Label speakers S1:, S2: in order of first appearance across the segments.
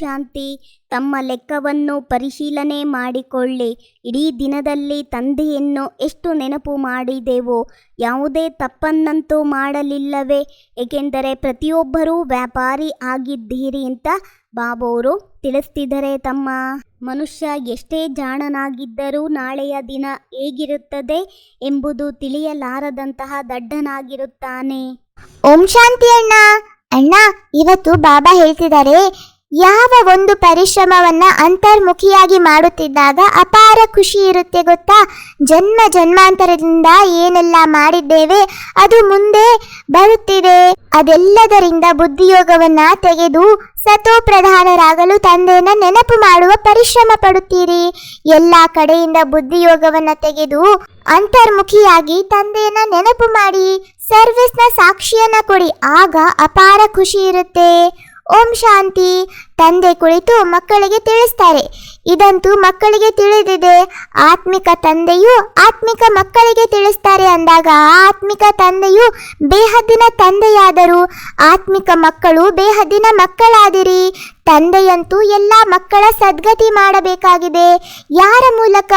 S1: ಶಾಂತಿ, ತಮ್ಮ ಲೆಕ್ಕವನ್ನು ಪರಿಶೀಲನೆ ಮಾಡಿಕೊಳ್ಳಿ. ಇಡೀ ದಿನದಲ್ಲಿ ತಂದೆಯನ್ನು ಎಷ್ಟು ನೆನಪು ಮಾಡಿದೆವು, ಯಾವುದೇ ತಪ್ಪನ್ನಂತೂ ಮಾಡಲಿಲ್ಲವೇ. ಏಕೆಂದರೆ ಪ್ರತಿಯೊಬ್ಬರೂ ವ್ಯಾಪಾರಿ ಆಗಿದ್ದೀರಿ ಅಂತ ಬಾಬೋರು ತಿಳಿಸ್ತಿದ್ದಾರೆ. ತಮ್ಮ ಮನುಷ್ಯ ಎಷ್ಟೇ ಜಾಣನಾಗಿದ್ದರೂ ನಾಳೆಯ ದಿನ ಹೇಗಿರುತ್ತದೆ ಎಂಬುದು ತಿಳಿಯಲಾರದಂತಹ ದಡ್ಡನಾಗಿರುತ್ತಾನೆ.
S2: ಓಂ ಶಾಂತಿ ಅಣ್ಣ. ಅಣ್ಣ, ಇವತ್ತು ಬಾಬಾ ಹೇಳ್ತಿದ್ದಾರೆ ಯಾವ ಒಂದು ಪರಿಶ್ರಮವನ್ನ ಅಂತರ್ಮುಖಿಯಾಗಿ ಮಾಡುತ್ತಿದ್ದಾಗ ಅಪಾರ ಖುಷಿ ಇರುತ್ತೆ ಗೊತ್ತಾ? ಜನ್ಮ ಜನ್ಮಾಂತರದಿಂದ ಏನೆಲ್ಲ ಮಾಡಿದ್ದೇವೆ, ಅದು ಮುಂದೆ ಬರುತ್ತಿದೆ. ಅದೆಲ್ಲದರಿಂದ ಬುದ್ಧಿಯೋಗವನ್ನ ತೆಗೆದು ಸತೋ ಪ್ರಧಾನರಾಗಲು ತಂದೆಯನ್ನ ನೆನಪು ಮಾಡುವ ಪರಿಶ್ರಮ ಪಡುತ್ತೀರಿ. ಎಲ್ಲ ಕಡೆಯಿಂದ ಬುದ್ಧಿಯೋಗವನ್ನ ತೆಗೆದು ಅಂತರ್ಮುಖಿಯಾಗಿ ತಂದೆಯನ್ನ ನೆನಪು ಮಾಡಿ, ಸರ್ವಿಸ್ನ ಸಾಕ್ಷಿಯನ್ನ ಕೊಡಿ. ಆಗ ಅಪಾರ ಖುಷಿ ಇರುತ್ತೆ. ಓಂ ಶಾಂತಿ. ತಂದೆ ಕುಳಿತು ಮಕ್ಕಳಿಗೆ ತಿಳಿಸ್ತಾರೆ. ಇದಂತೂ ಮಕ್ಕಳಿಗೆ ತಿಳಿದಿದೆ. ಆತ್ಮಿಕ ತಂದೆಯು ಆತ್ಮಿಕ ಮಕ್ಕಳಿಗೆ ತಿಳಿಸ್ತಾರೆ ಅಂದಾಗ ಆತ್ಮಿಕ ತಂದೆಯು ಬೇಹದ್ದಿನ ತಂದೆಯಾದರು. ಆತ್ಮಿಕ ಮಕ್ಕಳು ಬೇಹದ್ದಿನ ಮಕ್ಕಳಾದಿರಿ. ತಂದೆಯಂತೂ ಎಲ್ಲ ಮಕ್ಕಳ ಸದ್ಗತಿ ಮಾಡಬೇಕಾಗಿದೆ. ಯಾರ ಮೂಲಕ?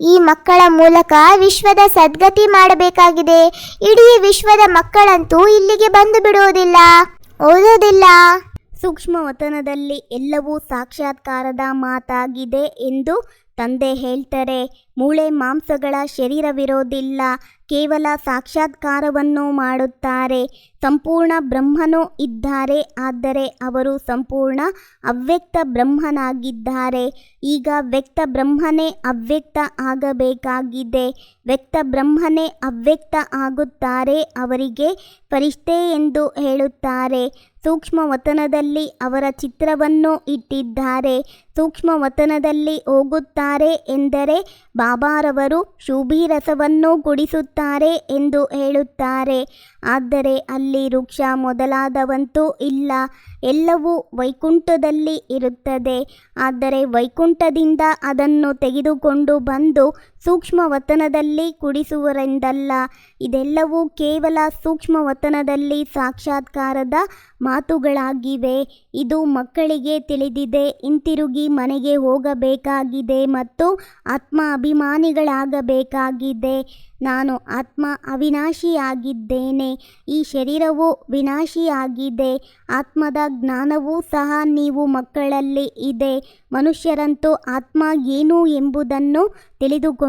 S2: ಈ ಮಕ್ಕಳ ಮೂಲಕ ವಿಶ್ವದ ಸದ್ಗತಿ ಮಾಡಬೇಕಾಗಿದೆ. ಇಡೀ ವಿಶ್ವದ ಮಕ್ಕಳಂತೂ ಇಲ್ಲಿಗೆ ಬಂದು ಬಿಡುವುದಿಲ್ಲ. ಓದೋದಿಲ್ಲ
S1: ಸೂಕ್ಷ್ಮ ವತನದಲ್ಲಿ ಎಲ್ಲವೂ ಸಾಕ್ಷಾತ್ಕಾರದ ಮಾತಾಗಿದೆ ಎಂದು ತಂದೆ ಹೇಳ್ತಾರೆ, ಮೂಳೆ ಮಾಂಸಗಳ ಶರೀರವಿರೋದಿಲ್ಲ, ಕೇವಲ ಸಾಕ್ಷಾತ್ಕಾರವನ್ನು ಮಾಡುತ್ತಾರೆ, ಸಂಪೂರ್ಣ ಬ್ರಹ್ಮನು ಇದ್ದಾರೆ, ಆದರೆ ಅವರು ಸಂಪೂರ್ಣ ಅವ್ಯಕ್ತ ಬ್ರಹ್ಮನಾಗಿದ್ದಾರೆ. ಈಗ ವ್ಯಕ್ತ ಬ್ರಹ್ಮನೇ ಅವ್ಯಕ್ತ ಆಗಬೇಕಾಗಿದೆ, ವ್ಯಕ್ತ ಬ್ರಹ್ಮನೇ ಅವ್ಯಕ್ತ ಆಗುತ್ತಾರೆ ಅವರಿಗೆ ಪರಿಷ್ಠೆ ಎಂದು ಹೇಳುತ್ತಾರೆ. ಸೂಕ್ಷ್ಮ ವತನದಲ್ಲಿ ಅವರ ಚಿತ್ರವನ್ನು ಇಟ್ಟಿದ್ದಾರೆ ಸೂಕ್ಷ್ಮ ವತನದಲ್ಲಿ ಹೋಗುತ್ತಾರೆ ಎಂದರೆ ಬಾಬಾರವರು ಶುಭೀರಸವನ್ನು ಕುಡಿಸುತ್ತಾರೆ ಎಂದು ಹೇಳುತ್ತಾರೆ. ಆದರೆ ಅಲ್ಲಿ ವೃಕ್ಷ ಮೊದಲಾದವಂತೂ ಇಲ್ಲ, ಎಲ್ಲವೂ ವೈಕುಂಠದಲ್ಲಿ ಇರುತ್ತದೆ. ಆದರೆ ವೈಕುಂಠದಿಂದ ಅದನ್ನು ತೆಗೆದುಕೊಂಡು ಬಂದು ಸೂಕ್ಷ್ಮ ವತನದಲ್ಲಿ ಕುಡಿಸುವರೆಂದಲ್ಲ, ಇದೆಲ್ಲವೂ ಕೇವಲ ಸೂಕ್ಷ್ಮ ವತನದಲ್ಲಿ ಸಾಕ್ಷಾತ್ಕಾರದ ಮಾತುಗಳಾಗಿವೆ. ಇದು ಮಕ್ಕಳಿಗೆ ತಿಳಿದಿದೆ, ಹಿಂತಿರುಗಿ ಮನೆಗೆ ಹೋಗಬೇಕಾಗಿದೆ ಮತ್ತು ಆತ್ಮ ಅಭಿಮಾನಿಗಳಾಗಬೇಕಾಗಿದೆ ನಾನು ಆತ್ಮ ಅವಿನಾಶಿಯಾಗಿದ್ದೇನೆ, ಈ ಶರೀರವು ವಿನಾಶಿಯಾಗಿದೆ, ಆತ್ಮದ ಜ್ಞಾನವೂ ಸಹ ನೀವು ಮಕ್ಕಳಲ್ಲಿ ಇದೆ. ಮನುಷ್ಯರಂತೂ ಆತ್ಮ ಏನು ಎಂಬುದನ್ನು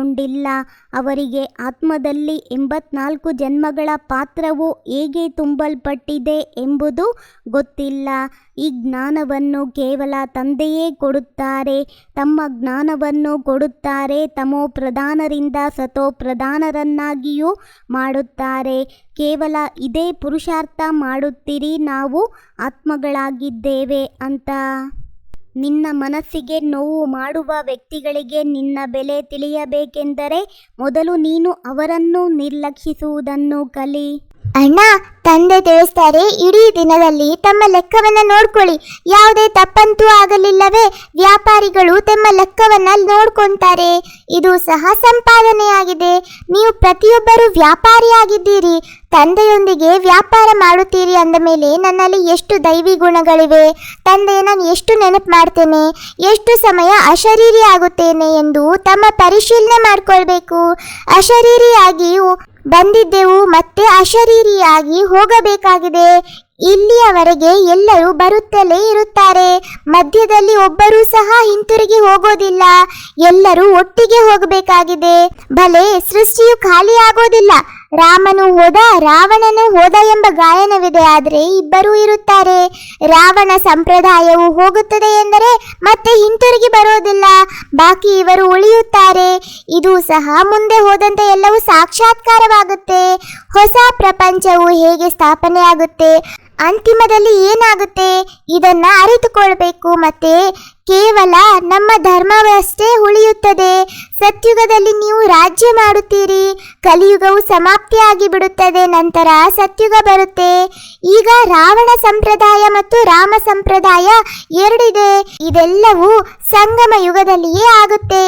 S1: ತಿಳಿದುಕೊಂಡಿಲ್ಲ ಅವರಿಗೆ ಆತ್ಮದಲ್ಲಿ ಎಂಬತ್ನಾಲ್ಕು ಜನ್ಮಗಳ ಪಾತ್ರವು ಹೇಗೆ ತುಂಬಲ್ಪಟ್ಟಿದೆ ಎಂಬುದು ಗೊತ್ತಿಲ್ಲ. ಈ ಜ್ಞಾನವನ್ನು ಕೇವಲ ತಂದೆಯೇ ಕೊಡುತ್ತಾರೆ, ತಮ್ಮ ಜ್ಞಾನವನ್ನು ಕೊಡುತ್ತಾರೆ, ತಮೋ ಪ್ರಧಾನರಿಂದ ಸತೋ ಪ್ರಧಾನರನ್ನಾಗಿಯೂ ಮಾಡುತ್ತಾರೆ. ಕೇವಲ ಇದೇ ಪುರುಷಾರ್ಥ ಮಾಡುತ್ತೀರಿ, ನಾವು ಆತ್ಮಗಳಾಗಿದ್ದೇವೆ ಅಂತ. ನಿನ್ನ ಮನಸ್ಸಿಗೆ ನೋವು ಮಾಡುವ ವ್ಯಕ್ತಿಗಳಿಗೆ ನಿನ್ನ ಬೆಲೆ ತಿಳಿಯಬೇಕೆಂದರೆ ಮೊದಲು ನೀನು ಅವರನ್ನು ನಿರ್ಲಕ್ಷಿಸುವುದನ್ನು ಕಲಿ.
S2: ಅಣ್ಣ, ತಂದೆ ತಿಳಿಸ್ತಾರೆ, ಇಡೀ ದಿನದಲ್ಲಿ ತಮ್ಮ ಲೆಕ್ಕವನ್ನ ನೋಡ್ಕೊಳ್ಳಿ. ಯಾವುದೇ ತಪ್ಪಂತೂ ಆಗಲಿಲ್ಲವೇ, ವ್ಯಾಪಾರಿಗಳು ತಮ್ಮ ಲೆಕ್ಕವನ್ನ ನೋಡ್ಕೊಂತಾರೆ. ಇದು ಸಹ ಸಂಪಾದನೆಯಾಗಿದೆ. ನೀವು ಪ್ರತಿಯೊಬ್ಬರು ವ್ಯಾಪಾರಿಯಾಗಿದ್ದೀರಿ ತಂದೆಯೊಂದಿಗೆ ವ್ಯಾಪಾರ ಮಾಡುತ್ತೀರಿ ಅಂದ ಮೇಲೆ ನನ್ನಲ್ಲಿ ಎಷ್ಟು ದೈವಿ ಗುಣಗಳಿವೆ. ತಂದೆ, ನಾನು ಎಷ್ಟು ನೆನಪು ಮಾಡ್ತೇನೆ, ಎಷ್ಟು ಸಮಯ ಅಶರೀರಿ ಆಗುತ್ತೇನೆ ಎಂದು ತಮ್ಮ ಪರಿಶೀಲನೆ ಮಾಡಿಕೊಳ್ಬೇಕು. ಅಶರೀರಿಯಾಗಿ ಬಂದಿದ್ದೆವು, ಮತ್ತೆ ಅಶರೀರಿಯಾಗಿ ಹೋಗಬೇಕಾಗಿದೆ. ಇಲ್ಲಿಯವರೆಗೆ ಎಲ್ಲರೂ ಬರುತ್ತಲೇ ಇರುತ್ತಾರೆ. ಮಧ್ಯದಲ್ಲಿ ಒಬ್ಬರೂ ಸಹ ಹಿಂತಿರುಗಿ ಹೋಗೋದಿಲ್ಲ. ಎಲ್ಲರೂ ಒಟ್ಟಿಗೆ ಹೋಗಬೇಕಾಗಿದೆ. ಭಲೆ, ಸೃಷ್ಟಿಯು ಖಾಲಿ ಆಗೋದಿಲ್ಲ ರಾಮನು ಹೋದ, ರಾವಣನು ಹೋದ ಎಂಬ ಗಾಯನವಿದೆ. ಆದರೆ ಇಬ್ಬರೂ ಇರುತ್ತಾರೆ. ರಾವಣ ಸಂಪ್ರದಾಯವು ಹೋಗುತ್ತದೆ ಎಂದರೆ ಮತ್ತೆ ಹಿಂತಿರುಗಿ ಬರೋದಿಲ್ಲ. ಬಾಕಿ ಇವರು ಉಳಿಯುತ್ತಾರೆ. ಇದು ಸಹ ಮುಂದೆ ಹೋದಂತೆ ಎಲ್ಲವೂ ಸಾಕ್ಷಾತ್ಕಾರವಾಗುತ್ತೆ. ಹೊಸ ಪ್ರಪಂಚವು ಹೇಗೆ ಸ್ಥಾಪನೆಯಾಗುತ್ತೆ? ಅಂತಿಮದಲ್ಲಿ ಏನಾಗುತ್ತೆ? ಇದನ್ನ ಅರಿತುಕೊಳ್ಬೇಕು ಮತ್ತೆ ಕೇವಲ ನಮ್ಮ ಧರ್ಮವಷ್ಟೇ ಉಳಿಯುತ್ತದೆ. ಸತ್ಯುಗದಲ್ಲಿ ನೀವು ರಾಜ್ಯ ಮಾಡುತ್ತೀರಿ. ಕಲಿಯುಗವು ಸಮಾಪ್ತಿಯಾಗಿ ಬಿಡುತ್ತದೆ ನಂತರ ಸತ್ಯುಗ ಬರುತ್ತೆ. ಈಗ ರಾವಣ ಸಂಪ್ರದಾಯ ಮತ್ತು ರಾಮ ಸಂಪ್ರದಾಯ ಎರಡಿದೆ. ಇದೆಲ್ಲವೂ ಸಂಗಮ ಯುಗದಲ್ಲಿಯೇ ಆಗುತ್ತೆ.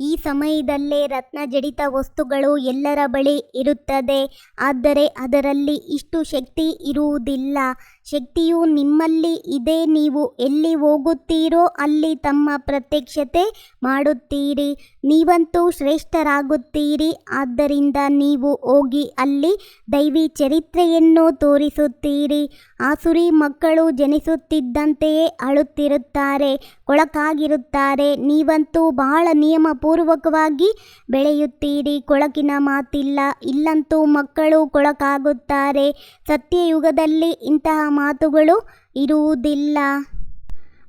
S1: ಈ ಸಮಯದಲ್ಲೇ ರತ್ನ ಜಡಿತ ವಸ್ತುಗಳು ಎಲ್ಲರ ಬಳಿ ಇರುತ್ತದೆ. ಆದರೆ ಅದರಲ್ಲಿ ಇಷ್ಟು ಶಕ್ತಿ ಇರುವುದಿಲ್ಲ. ಶಕ್ತಿಯು ನಿಮ್ಮಲ್ಲಿ ಇದೆ, ನೀವು ಎಲ್ಲಿ ಹೋಗುತ್ತೀರೋ ಅಲ್ಲಿ ತಮ್ಮ ಪ್ರತ್ಯಕ್ಷತೆ ಮಾಡುತ್ತೀರಿ. ನೀವಂತೂ ಶ್ರೇಷ್ಠರಾಗುತ್ತೀರಿ, ಆದ್ದರಿಂದ ನೀವು ಹೋಗಿ ಅಲ್ಲಿ ದೈವಿ ಚರಿತ್ರೆಯನ್ನು ತೋರಿಸುತ್ತೀರಿ. ಆಸುರಿ ಮಕ್ಕಳು ಜನಿಸುತ್ತಿದ್ದಂತೆಯೇ ಅಳುತ್ತಿರುತ್ತಾರೆ, ಕೊಳಕಾಗಿರುತ್ತಾರೆ. ನೀವಂತೂ ಬಹಳ ನಿಯಮಪೂರ್ವಕವಾಗಿ ಬೆಳೆಯುತ್ತೀರಿ, ಕೊಳಕಿನ ಮಾತಿಲ್ಲ. ಇಲ್ಲಂತೂ ಮಕ್ಕಳು ಕೊಳಕಾಗುತ್ತಾರೆ. ಸತ್ಯಯುಗದಲ್ಲಿ ಇಂತಹ ಮಾತುಗಳು ಇರುವುದಿಲ್ಲ.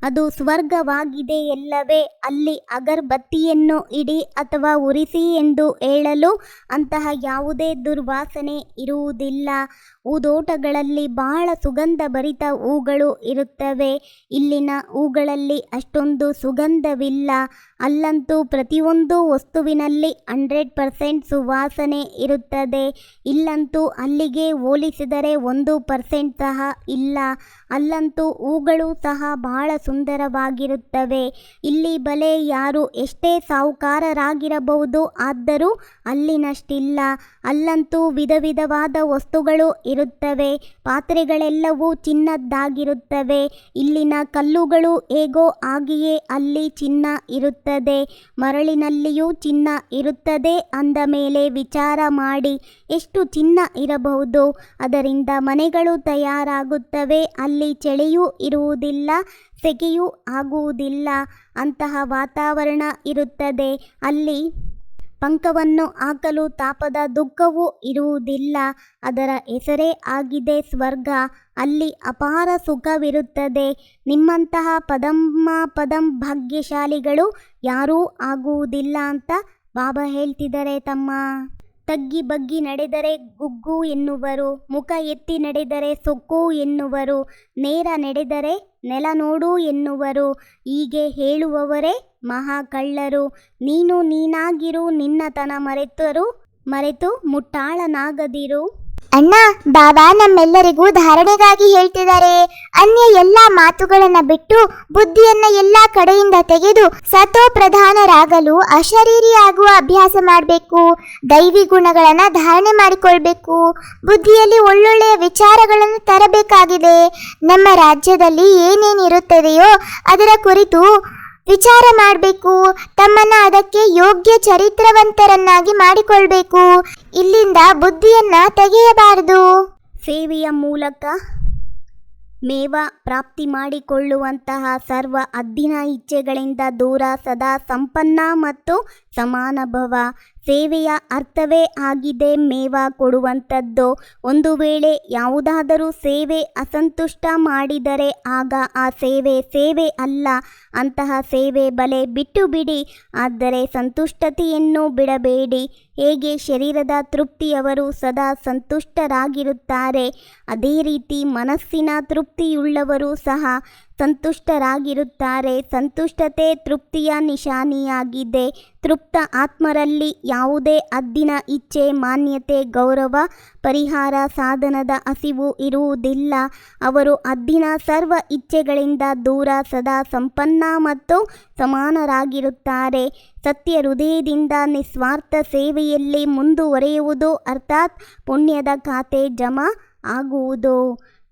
S1: ಅದು ಸ್ವರ್ಗವಾಗಿದೆ ಎಲ್ಲವೇ. ಅಲ್ಲಿ ಅಗರ್ಬತ್ತಿಯನ್ನು ಇಡಿ ಅಥವಾ ಉರಿಸಿ ಎಂದು ಹೇಳಲು ಅಂತಹ ಯಾವುದೇ ದುರ್ವಾಸನೆ ಇರುವುದಿಲ್ಲ. ಊದೋಟಗಳಲ್ಲಿ ಬಹಳ ಸುಗಂಧ ಭರಿತ ಹೂಗಳು ಇರುತ್ತವೆ. ಇಲ್ಲಿನ ಹೂಗಳಲ್ಲಿ ಅಷ್ಟೊಂದು ಸುಗಂಧವಿಲ್ಲ. ಅಲ್ಲಂತೂ ಪ್ರತಿಯೊಂದು ವಸ್ತುವಿನಲ್ಲಿ ಹಂಡ್ರೆಡ್ ಪರ್ಸೆಂಟ್ ಸುವಾಸನೆ ಇರುತ್ತದೆ. ಇಲ್ಲಂತೂ ಅಲ್ಲಿಗೆ ಹೋಲಿಸಿದರೆ ಒಂದು ಪರ್ಸೆಂಟ್ ಸಹ ಇಲ್ಲ. ಅಲ್ಲಂತೂ ಹೂಗಳು ಸಹ ಬಹಳ ಸುಂದರವಾಗಿರುತ್ತವೆ. ಇಲ್ಲಿ ಬಲೆ ಯಾರು ಎಷ್ಟೇ ಸಾಹುಕಾರರಾಗಿರಬಹುದು, ಆದರೂ ಅಲ್ಲಿನಷ್ಟಿಲ್ಲ. ಅಲ್ಲಂತೂ ವಿಧ ವಿಧವಾದ ವಸ್ತುಗಳು ಇರುತ್ತವೆ. ಪಾತ್ರೆಗಳೆಲ್ಲವೂ ಚಿನ್ನದ್ದಾಗಿರುತ್ತವೆ. ಇಲ್ಲಿನ ಕಲ್ಲುಗಳು ಹೇಗೋ ಹಾಗೆಯೇ ಅಲ್ಲಿ ಚಿನ್ನ ಇರುತ್ತದೆ. ಮರಳಿನಲ್ಲಿಯೂ ಚಿನ್ನ ಇರುತ್ತದೆ. ಅಂದ ಮೇಲೆ ವಿಚಾರ ಮಾಡಿ, ಎಷ್ಟು ಚಿನ್ನ ಇರಬಹುದು? ಅದರಿಂದ ಮನೆಗಳು ತಯಾರಾಗುತ್ತವೆ. ಅಲ್ಲಿ ಚಳಿಯೂ ಇರುವುದಿಲ್ಲ. ಸೆಕೆಯೂ ಆಗುವುದಿಲ್ಲ. ಅಂತಹ ವಾತಾವರಣ ಇರುತ್ತದೆ. ಅಲ್ಲಿ ಪಂಕವನ್ನು ಹಾಕಲು ತಾಪದ ದುಃಖವೂ ಇರುವುದಿಲ್ಲ. ಅದರ ಹೆಸರೇ ಆಗಿದೆ ಸ್ವರ್ಗ. ಅಲ್ಲಿ ಅಪಾರ ಸುಖವಿರುತ್ತದೆ. ನಿಮ್ಮಂತಹ ಪದಮ್ಮ ಪದಂ ಭಾಗ್ಯಶಾಲಿಗಳು ಯಾರೂ ಆಗುವುದಿಲ್ಲ ಅಂತ ಬಾಬಾ ಹೇಳ್ತಿದ್ದಾರೆ ತಮ್ಮ ತಗ್ಗಿ ಬಗ್ಗಿ ನಡೆದರೆ ಗುಗ್ಗು ಎನ್ನುವರು, ಮುಖ ಎತ್ತಿ ನಡೆದರೆ ಸೊಕ್ಕು ಎನ್ನುವರು, ನೇರ ನಡೆದರೆ ನೆಲ ನೋಡು ಎನ್ನುವರು, ಹೀಗೆ ಹೇಳುವವರೇ ಮಹಾ ಕಳ್ಳರು ನೀನು ನೀನಾಗಿರು ನಿನ್ನತನ ಮರೆತರು, ಮರೆತು ಮುಟ್ಟಾಳನಾಗದಿರು.
S2: ಅಣ್ಣ, ಬಾಬಾ ನಮ್ಮೆಲ್ಲರಿಗೂ ಧಾರಣೆಗಾಗಿ ಹೇಳ್ತಿದ್ದಾರೆ. ಅನ್ಯ ಎಲ್ಲಾ ಮಾತುಗಳನ್ನ ಬಿಟ್ಟು ಬುದ್ಧಿಯನ್ನ ಎಲ್ಲಾ ಕಡೆಯಿಂದ ತೆಗೆದು ಸತೋ ಪ್ರಧಾನರಾಗಲು ಅಶರೀರಿಯಾಗುವ ಅಭ್ಯಾಸ ಮಾಡಬೇಕು. ದೈವಿ ಗುಣಗಳನ್ನ ಧಾರಣೆ ಮಾಡಿಕೊಳ್ಬೇಕು. ಬುದ್ಧಿಯಲ್ಲಿ ಒಳ್ಳೊಳ್ಳೆಯ ವಿಚಾರಗಳನ್ನು ತರಬೇಕಾಗಿದೆ. ನಮ್ಮ ರಾಜ್ಯದಲ್ಲಿ ಏನೇನಿರುತ್ತದೆಯೋ ಅದರ ಕುರಿತು ವಿಚಾರ ಮಾಡಬೇಕು. ತಮ್ಮನ್ನ ಅದಕ್ಕೆ ಯೋಗ್ಯ ಚರಿತ್ರವಂತರನ್ನಾಗಿ ಮಾಡಿಕೊಳ್ಬೇಕು. ಇಲ್ಲಿಂದ ಬುದ್ಧಿಯನ್ನ ತೆಗೆಯಬಾರದು.
S1: ಸೇವೆಯ ಮೂಲಕ ಮೇವ ಪ್ರಾಪ್ತಿ ಮಾಡಿಕೊಳ್ಳುವಂತಹ ಸರ್ವ ಅದ್ದಿನ ಇಚ್ಛೆಗಳಿಂದ ದೂರ ಸದಾ ಸಂಪನ್ನ ಮತ್ತು ಸಮಾನ ಭವ. ಸೇವೆಯ ಅರ್ಥವೇ ಆಗಿದೆ ಮೇವ ಕೊಡುವಂಥದ್ದು. ಒಂದು ವೇಳೆ ಯಾವುದಾದರೂ ಸೇವೆ ಅಸಂತುಷ್ಟ ಮಾಡಿದರೆ ಆಗ ಆ ಸೇವೆ ಸೇವೆ ಅಲ್ಲ. ಅಂತಹ ಸೇವೆ ಬಲೆ ಬಿಟ್ಟು ಬಿಡಿ. ಆದರೆ ಸಂತುಷ್ಟತೆಯನ್ನು ಬಿಡಬೇಡಿ. ಹೇಗೆ ಶರೀರದ ತೃಪ್ತಿಯವರು ಸದಾ ಸಂತುಷ್ಟರಾಗಿರುತ್ತಾರೆ. ಅದೇ ರೀತಿ ಮನಸ್ಸಿನ ತೃಪ್ತಿಯುಳ್ಳವರು ಸಹ ಸಂತುಷ್ಟರಾಗಿರುತ್ತಾರೆ. ಸಂತುಷ್ಟತೆ ತೃಪ್ತಿಯ ನಿಶಾನಿಯಾಗಿದೆ. ತೃಪ್ತ ಆತ್ಮರಲ್ಲಿ ಯಾವುದೇ ಅದ್ದಿನ ಇಚ್ಛೆ, ಮಾನ್ಯತೆ, ಗೌರವ, ಪರಿಹಾರ, ಸಾಧನದ ಹಸಿವು ಇರುವುದಿಲ್ಲ. ಅವರು ಅದ್ದಿನ ಸರ್ವ ಇಚ್ಛೆಗಳಿಂದ ದೂರ ಸದಾ ಸಂಪನ್ನ ಮತ್ತು ಸಮಾನರಾಗಿರುತ್ತಾರೆ. ಸತ್ಯ ಹೃದಯದಿಂದ ನಿಸ್ವಾರ್ಥ ಸೇವೆಯಲ್ಲಿ ಮುಂದುವರೆಯುವುದು ಅರ್ಥಾತ್ ಪುಣ್ಯದ ಖಾತೆ ಜಮಾ ಆಗುವುದು.